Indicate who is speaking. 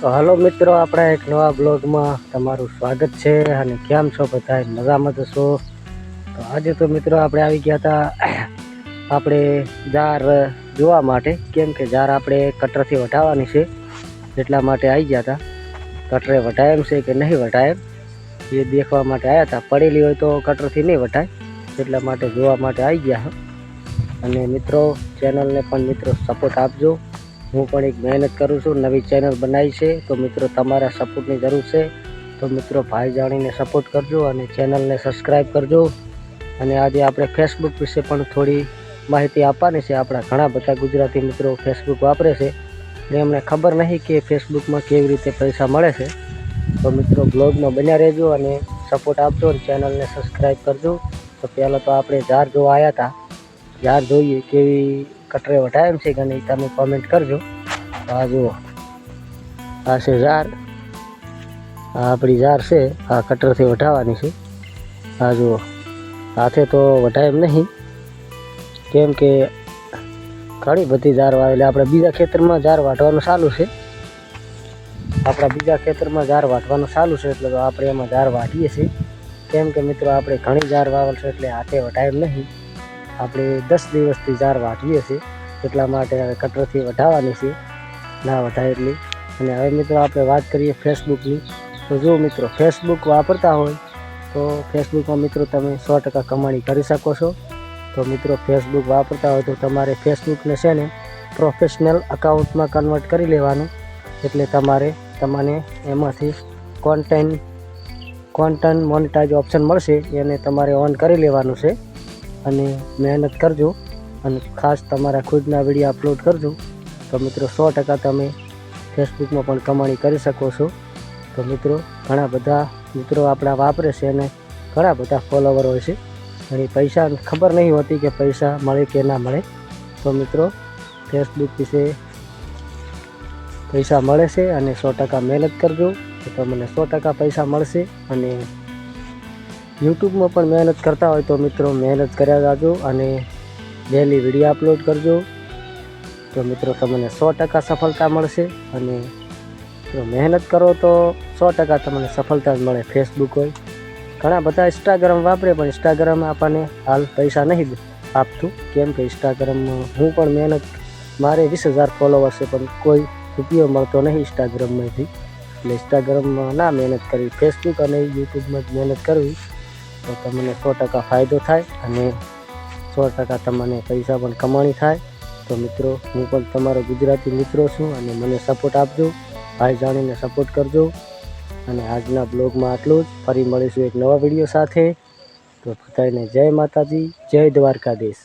Speaker 1: તો હાલો મિત્રો, આપણા એક નવા બ્લોગમાં તમારું સ્વાગત છે અને કેમ છો બધા મજામાં તો છો? તો આજે તો મિત્રો આપણે આવી ગયા હતા આપણે જાર જોવા માટે. કેમ કે જાર આપણે કટરથી વટાવવાની છે, એટલા માટે આવી ગયા હતા કટરે વટાય એમ છે કે નહીં વટાય એ દેખવા માટે આવ્યા હતા પડેલી હોય તો કટરથી નહીં વટાય એટલા માટે જોવા માટે આવી ગયા અને મિત્રો, ચેનલને પણ મિત્રો સપોર્ટ આપજો. હું પણ એક મહેનત કરું છું, નવી ચેનલ બનાવી છે. તો મિત્રો, તમારા સપોર્ટની જરૂર છે. તો મિત્રો, ભાઈ જાણીને સપોર્ટ કરજો અને ચેનલને સબસ્ક્રાઈબ કરજો. અને આજે આપણે ફેસબુક વિશે પણ થોડી માહિતી આપવાની છે. આપણા ઘણા બધા ગુજરાતી મિત્રો ફેસબુક વાપરે છે. અને એમને ખબર નહીં કે ફેસબુકમાં કેવી રીતે પૈસા મળે છે. તો મિત્રો બ્લોગમાં બન્યા રહેજો અને સપોર્ટ આપજો અને ચેનલને સબસ્ક્રાઈબ કરજો. તો પહેલાં તો આપણે જાર જોવા આવ્યા હતા. જાર જોઈએ કેવી કટરે વટાય છે કે નહીં, તમે કોમેન્ટ કરજો. આ જુઓ. આ છે ઝાર આ આપણી ઝાર છે. આ કટરથી વટાવવાની છે. આ જુઓ. હાથે તો વટાય એમ નહીં. કેમ કે ઘણી બધી ઝાર વાવેલી આપણે બીજા ખેતરમાં ઝાર વાટવાનું ચાલુ છે. આપણા બીજા ખેતરમાં ઝાર વાટવાનું ચાલુ છે એટલે તો આપણે એમાં ઝાર વાટીએ છીએ. કેમ કે મિત્રો, આપણે ઘણી ઝાર વાવેલ છે એટલે હાથે વટાય એમ નહીં. આપણે દસ દિવસથી જાર વાટીએ છીએ, એટલા માટે હવે કટરથી વટાવવાની છે, ના વધારે એટલી. અને હવે મિત્રો આપણે વાત કરીએ ફેસબુકની. તો જો મિત્રો, ફેસબુક વાપરતા હોય, તો ફેસબુકમાં મિત્રો તમે સો ટકા કમાણી કરી શકો છો. તો મિત્રો ફેસબુક વાપરતા હોય તો તમારે ફેસબુકને છે ને પ્રોફેશનલ અકાઉન્ટમાં કન્વર્ટ કરી લેવાનું. એટલે તમારે, તમને એમાંથી કોન્ટેન્ટ કોન્ટન મોનિટાઇઝ ઓપ્શન મળશે, એને તમારે ઓન કરી લેવાનું છે. અને મહેનત કરજો અને ખાસ તમારા ખુદના વીડિયો અપલોડ કરજો. તો મિત્રો સો ટકા તમે ફેસબુકમાં પણ કમાણી કરી શકો છો. તો મિત્રો ઘણા બધા મિત્રો આપણા વાપરે છે અને ઘણા બધા ફોલોવર હોય છે. અને પૈસા ખબર નહીં હોતી કે પૈસા મળે કે ના મળે. તો મિત્રો ફેસબુક વિશે પૈસા મળે છે અને સો ટકા મહેનત કરજો. તો તમને સો ટકા પૈસા મળશે અને યુટ્યુબમાં પણ મહેનત કરતા હોય તો મિત્રો મહેનત કર્યા જાજો અને ડેલી વીડિયો અપલોડ કરજો. તો મિત્રો તમને સો ટકા સફળતા મળશે અને જો મહેનત કરો તો સો ટકા તમને સફળતા જ મળે ફેસબુક હોય. ઘણા બધા ઇન્સ્ટાગ્રામ વાપરે પણ ઇન્સ્ટાગ્રામ આપણને હાલ પૈસા નહીં આપતું. કેમ કે ઇન્સ્ટાગ્રામમાં હું પણ મહેનત, મારે વીસ હજાર ફોલોવર છે પણ કોઈ રૂપિયો મળતો નહીં ઇન્સ્ટાગ્રામમાંથી એટલે ઇન્સ્ટાગ્રામમાં ના મહેનત કરવી ફેસબુક અને યુટ્યુબમાં જ મહેનત કરવી. તો તમને સો ટકા ફાયદો થાય અને સો ટકા તમને પૈસા પણ કમાણી થાય. તો મિત્રો, હું પણ તમારો ગુજરાતી મિત્રો છું અને મને સપોર્ટ આપજો. ભાઈ જાણીને સપોર્ટ કરજો. અને આજના બ્લોગમાં આટલું જ. ફરી મળીશું એક નવા વીડિયો સાથે. તો બધાને જય માતાજી, જય દ્વારકાધીશ.